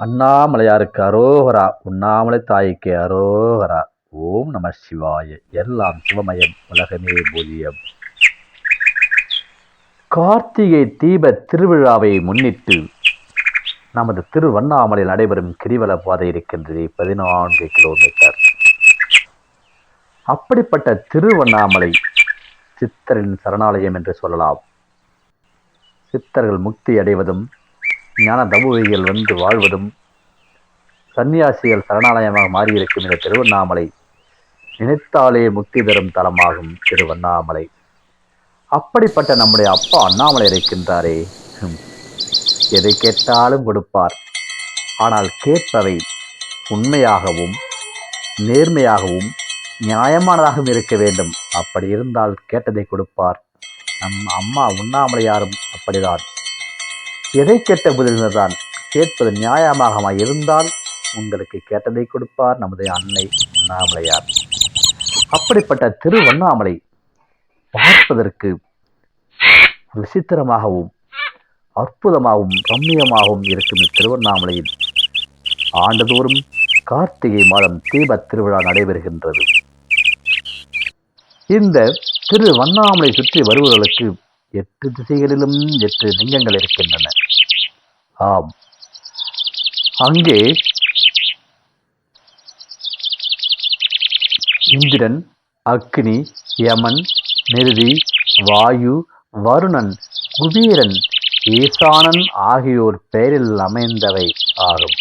அண்ணாமலையாருக்கு அரோகரா உண்ணாமலை தாய்க்கு அரோகரா. ஓம் நம சிவாய. எல்லாம் சிவமயம் உலகமே பூஜ்யம். கார்த்திகை தீப திருவிழாவை முன்னிட்டு நமது திருவண்ணாமலையில் நடைபெறும் கிரிவல பாதை இருக்கின்றது பதினான்கு கிலோமீட்டர். அப்படிப்பட்ட திருவண்ணாமலை சித்தரின் சரணாலயம் என்று சொல்லலாம். சித்தர்கள் முக்தி அடைவதும் ஞான தபுவிகள் வந்து வாழ்வதும் சன்னியாசிகள் சரணாலயமாக மாறியிருக்கும் இந்த திருவண்ணாமலை நினைத்தாலே முக்தி பெறும் தலமாகும் திருவண்ணாமலை. அப்படிப்பட்ட நம்முடைய அப்பா அண்ணாமலை இருக்கின்றாரே. எதை கேட்டாலும் கொடுப்பார். ஆனால் கேட்பவை உண்மையாகவும் நேர்மையாகவும் நியாயமானதாகவும் இருக்க வேண்டும். அப்படி இருந்தால் கேட்டதை கொடுப்பார். நம் அம்மா உண்ணாமலையாரும் அப்படிதான். எதை கேட்ட பதில்தான் கேட்பது நியாயமாக இருந்தால் உங்களுக்கு கேட்டதை கொடுப்பார் நமது அன்னை உண்ணாமலையார். அப்படிப்பட்ட திருவண்ணாமலை பார்ப்பதற்கு விசித்திரமாகவும் அற்புதமாகவும் ரம்மியமாகவும் இருக்கும் திருவண்ணாமலையில் ஆண்டுதோறும் கார்த்திகை மாதம் தீப திருவிழா நடைபெறுகின்றது. இந்த திருவண்ணாமலை சுற்றி வருபவர்களுக்கு எட்டு திசைகளிலும் எட்டு லிங்கங்கள் இருக்கின்றன. ஆம். அங்கே இந்திரன் அக்னி யமன் நிருதி வாயு வருணன் குபீரன் ஈசானன் ஆகியோர் பெயரில் அமைந்தவை ஆகும்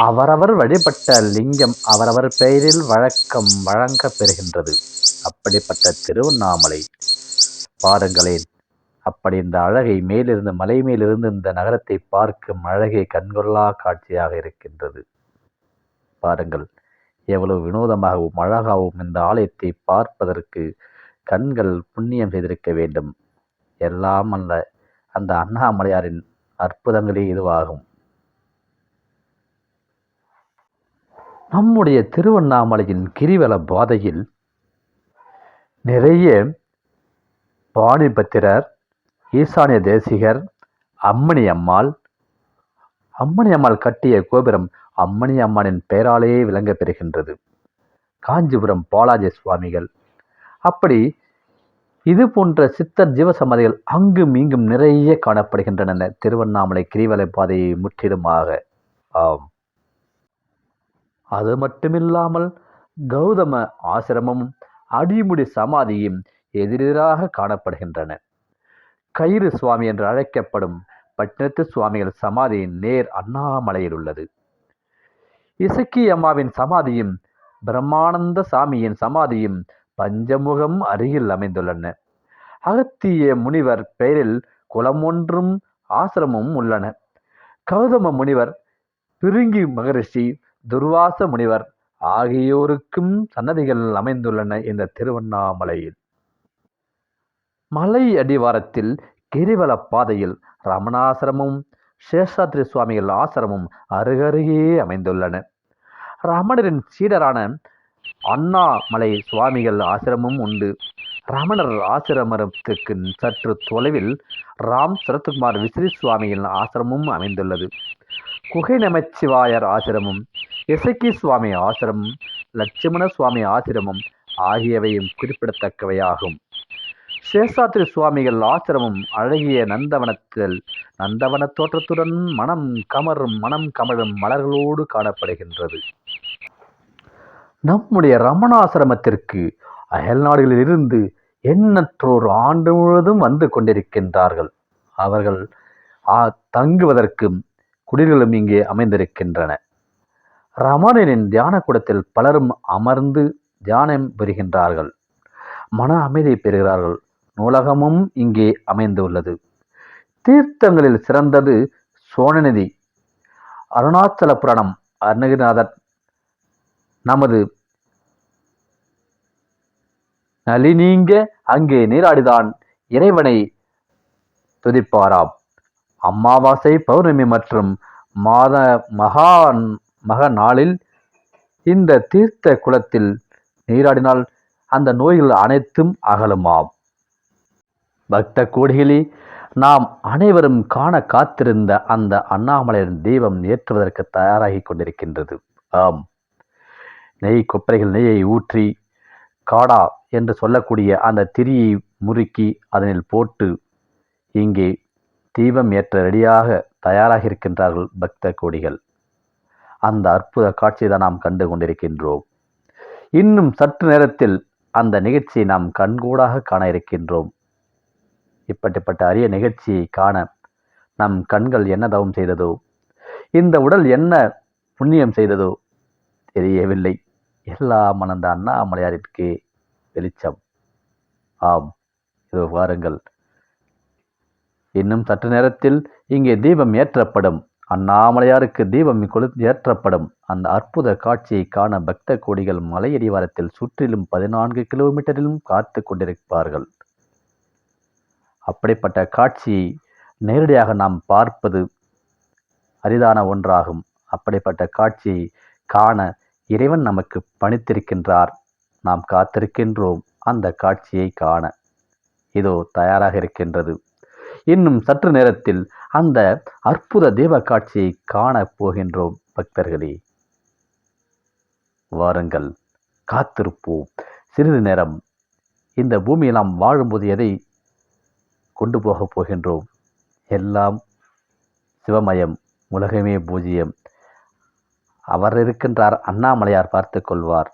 அவரவர் வழிபட்ட லிங்கம் அவரவர் பெயரில் வழக்கம் வழங்கப் பெறுகின்றது. அப்படிப்பட்ட திருவண்ணாமலை. பாருங்களேன். அப்படி இந்த அழகை மேலிருந்து மலை மேலிருந்து இந்த நகரத்தை பார்க்கும் அழகை கண்கொள்ளா காட்சியாக இருக்கின்றது. பாருங்கள் எவ்வளவு வினோதமாகவும் அழகாகவும் இந்த ஆலயத்தை பார்ப்பதற்கு கண்கள் புண்ணியம் செய்திருக்க வேண்டும். எல்லாம் அல்ல அந்த அண்ணாமலையாரின் அற்புதங்களே இதுவாகும். நம்முடைய திருவண்ணாமலையின் கிரிவல பாதையில் நிறைய பாணிபத்திரர் ஈசானிய தேசிகர் அம்மணி அம்மாள். அம்மணி அம்மாள் கட்டிய கோபுரம் அம்மணி அம்மானின் பெயராலேயே விளங்கப் பெறுகின்றது. காஞ்சிபுரம் பாலாஜி சுவாமிகள். அப்படி இது போன்ற சித்தர் ஜீவசமாதிகள் அங்கும் இங்கும் நிறைய காணப்படுகின்றன திருவண்ணாமலை கிரிவலை பாதையை முற்றிலுமாக ஆம். அது மட்டுமில்லாமல் கௌதம ஆசிரமமும் அடிமுடி சமாதியும் எதிரெதிராக காணப்படுகின்றன. கயிறு சுவாமி என்று அழைக்கப்படும் பட்டினத்து சுவாமிகள் சமாதியின் நேர் அண்ணாமலையில் உள்ளது இசக்கி அம்மாவின் சமாதியும் பிரம்மானந்த சாமியின் சமாதியும் பஞ்சமுகம் அருகில் அமைந்துள்ளன. அகத்திய முனிவர் பெயரில் குலம் ஒன்றும் ஆசிரமும் உள்ளன. கௌதம முனிவர் பிருங்கி மகரிஷி துர்வாச முனிவர் ஆகியோருக்கும் சன்னதிகள் அமைந்துள்ளன இந்த திருவண்ணாமலையில். மலை அடிவாரத்தில் கிரிவல பாதையில் ரமணாசிரமும் சேஷாத்ரி சுவாமிகள் ஆசிரமும் அருகருகே அமைந்துள்ளன. ரமணரின் சீடரான அண்ணாமலை சுவாமிகள் ஆசிரமும் உண்டு. ரமணர் ஆசிரமத்துக்கு சற்று தொலைவில் ராம் சரத்குமார் விசிறி சுவாமியின் ஆசிரமும் அமைந்துள்ளது. குகை நமச்சிவாயர் ஆசிரமம் இசக்கி சுவாமி ஆசிரமம் லட்சுமண சுவாமி ஆசிரமம் ஆகியவையும் குறிப்பிடத்தக்கவையாகும். சேஷாத்ரி சுவாமிகள் ஆசிரமம் அழகிய நந்தவனத்தில் நந்தவன தோற்றத்துடன் மனம் கமரும் மனம் கமழும் மலர்களோடு காணப்படுகின்றது. நம்முடைய ரமணாசிரமத்திற்கு அயல் நாடுகளிலிருந்து எண்ணற்றோர் ஆண்டு முழுவதும் வந்து கொண்டிருக்கின்றார்கள். அவர்கள் ஆ தங்குவதற்கும் குடில்களும் இங்கே அமைந்திருக்கின்றன. ரமணனின் தியான கூடத்தில் பலரும் அமர்ந்து தியானம் பெறுகின்றார்கள் மன அமைதி பெறுகிறார்கள். நூலகமும் இங்கே அமைந்துள்ளது. தீர்த்தங்களில் சிறந்தது சோழநிதி அருணாச்சல புராணம். அருணகிரிநாதர் நமது நலிநீங்க அங்கே நீராடிதான். இறைவனை துதிப்பாராம். அமாவாசை பௌர்ணமி மற்றும் மாத மகா மக நாளில் இந்த தீர்த்த குளத்தில் நீராடினால் அந்த நோய்கள் அனைத்தும் அகலுமாம். பக்த கோடிகளே நாம் அனைவரும் காண காத்திருந்த அந்த அண்ணாமலையின் தெய்வம் ஏற்றுவதற்கு தயாராகி கொண்டிருக்கின்றது. ஆம். நெய் கொப்பரைகள் நெய்யை ஊற்றி காடா என்று சொல்லக்கூடிய அந்த திரியை முறுக்கி அதனில் போட்டு இங்கே தீபம் ஏற்ற ரெடியாக தயாராக இருக்கின்றார்கள் பக்த கோடிகள் அந்த அற்புத காட்சியை தான் நாம் கண்டு கொண்டிருக்கின்றோம். இன்னும் சற்று நேரத்தில் அந்த நிகழ்ச்சியை நாம் கண்கூடாக காண இருக்கின்றோம். இப்படிப்பட்ட அரிய நிகழ்ச்சியை காண நம் கண்கள் என்ன தவம் செய்ததோ? இந்த உடல் என்ன புண்ணியம் செய்ததோ? தெரியவில்லை. எல்லாம் அந்த அண்ணாமலையாரிற்கு வெளிச்சம். ஆம் இதோ வாருங்கள். இன்னும் சற்று நேரத்தில் இங்கே தீபம் ஏற்றப்படும். அண்ணாமலையாருக்கு தீபம் கொளு ஏற்றப்படும். அந்த அற்புத காட்சியை காண பக்த கோடிகள் மலையடிவாரத்தில் சுற்றிலும் பதினான்கு கிலோமீட்டரிலும் காத்து கொண்டிருப்பார்கள். அப்படிப்பட்ட காட்சியை நேரடியாக நாம் பார்ப்பது அரிதான ஒன்றாகும். அப்படிப்பட்ட காட்சியை காண இறைவன் நமக்கு பணித்திருக்கின்றார். நாம் காத்திருக்கின்றோம் அந்த காட்சியை காண. இதோ தயாராக இருக்கின்றது. இன்னும் சற்று நேரத்தில் அந்த அற்புத தேவ காட்சியை காணப் போகின்றோம் பக்தர்களே. வாருங்கள் காத்திருப்போம். சிறிது நேரம். இந்த பூமியில் நாம் வாழும்போது எதை கொண்டு போகப் போகின்றோம். எல்லாம் சிவமயம் உலகமே பூஜ்ஜியம் அவர் இருக்கின்றார் அண்ணாமலையார் பார்த்து கொள்வார்.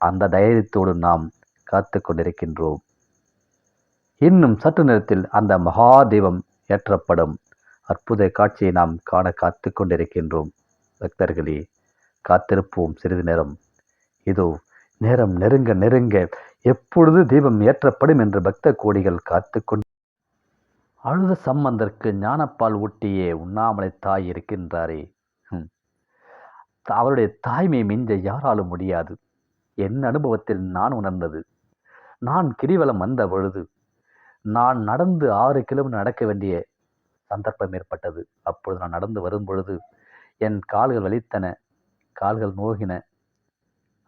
அந்த தைரியத்தோடு நாம் காத்து கொண்டிருக்கின்றோம். இன்னும் சற்று நேரத்தில் அந்த மகாதீபம் ஏற்றப்படும். அற்புத காட்சியை நாம் காண காத்து கொண்டிருக்கின்றோம். பக்தர்களே காத்திருப்போம் சிறிது நேரம். இதோ நேரம் நெருங்க நெருங்க எப்பொழுது தீபம் ஏற்றப்படும் என்று பக்த கோடிகள் காத்து கொண்டு அழுத சம்பந்தருக்கு ஞானப்பால் ஊட்டியே உண்ணாமலை தாய் இருக்கின்றாரே. அவருடைய தாய்மை மிஞ்ச யாராலும் முடியாது. என் அனுபவத்தில் நான் உணர்ந்தது. நான் கிரிவலம் வந்த பொழுது நான் நடந்து ஆறு கிலோமீட்டர் நடக்க வேண்டிய சந்தர்ப்பம் ஏற்பட்டது. அப்பொழுது நான் நடந்து வரும் பொழுது என் கால்கள் வலித்தன. கால்கள் நோகின.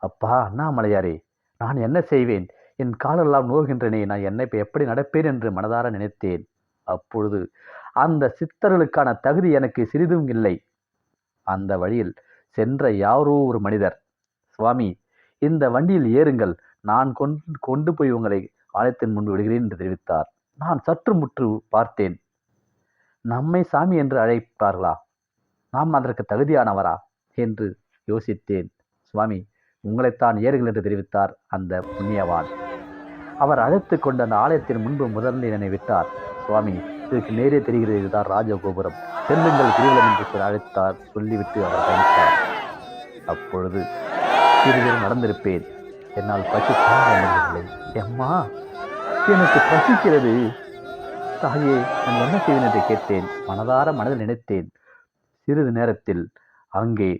அப்பா அண்ணாமலையாரே நான் என்ன செய்வேன்? என் காலெல்லாம் நோகின்றனே. நான் என்னை இப்போ எப்படி நடப்பேன் என்று மனதார நினைத்தேன். அப்பொழுது. அந்த சித்தர்களுக்கான தகுதி எனக்கு சிறிதும் இல்லை. அந்த வழியில் சென்ற யாரோ ஒரு மனிதர் சுவாமி இந்த வண்டியில் ஏறுங்கள். நான் கொண்டு கொண்டு போய் உங்களை ஆலயத்தின் முன்பு விடுகிறேன் என்று தெரிவித்தார். நான் சற்று முற்று பார்த்தேன். நம்மை சாமி என்று அழைப்பார்களா? நாம் அதற்கு தகுதியானவரா? என்று யோசித்தேன். சுவாமி உங்களைத்தான் ஏறுங்கள் என்று தெரிவித்தார் அந்த புண்ணியவான். அவர் அழைத்து கொண்டு அந்த ஆலயத்தின் முன்பு முதலில் என்னை விட்டார். சுவாமி. இதற்கு நேரே தெரிகிறது இதுதான் ராஜகோபுரம். செல்லுங்கள் கிரிவலம் என்று அழைத்தார். சொல்லிவிட்டு அவர் பயணித்தார். அப்பொழுது சிறிது நடந்திருப்பேன். என்னால் பசி தாங்க முடியவில்லை எம்மா எனக்கு பசிக்கிறது. தாயே நான் என்ன செய்வேன் என்று கேட்டேன். மனதார மனதில் நினைத்தேன். சிறிது நேரத்தில் அங்கே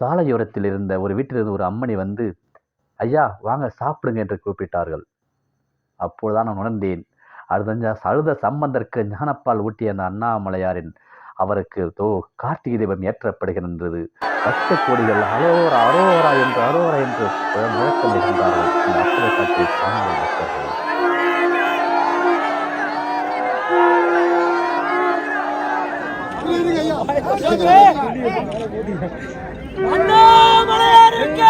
சாலையோரத்தில் இருந்த ஒரு வீட்டிலிருந்து ஒரு அம்மணி வந்து ஐயா வாங்க சாப்பிடுங்க என்று கூப்பிட்டார்கள். அப்போதுதான் நான் உணர்ந்தேன் அடுத்த சழுத சம்பந்தற்கு ஞானப்பால் ஊட்டிய அந்த அண்ணாமலையாரின் அவருக்கு தோ கார்த்திகை தீபம் ஏற்றப்படுகின்றது பக்த கோடிகள் அரோரா அரோரா என்று அரோரா என்று முழக்கம் இருக்கின்றார்கள். இந்த அற்புத காட்சியை காணுங்கள் பக்தர்களே அண்ணாமலையாருக்கு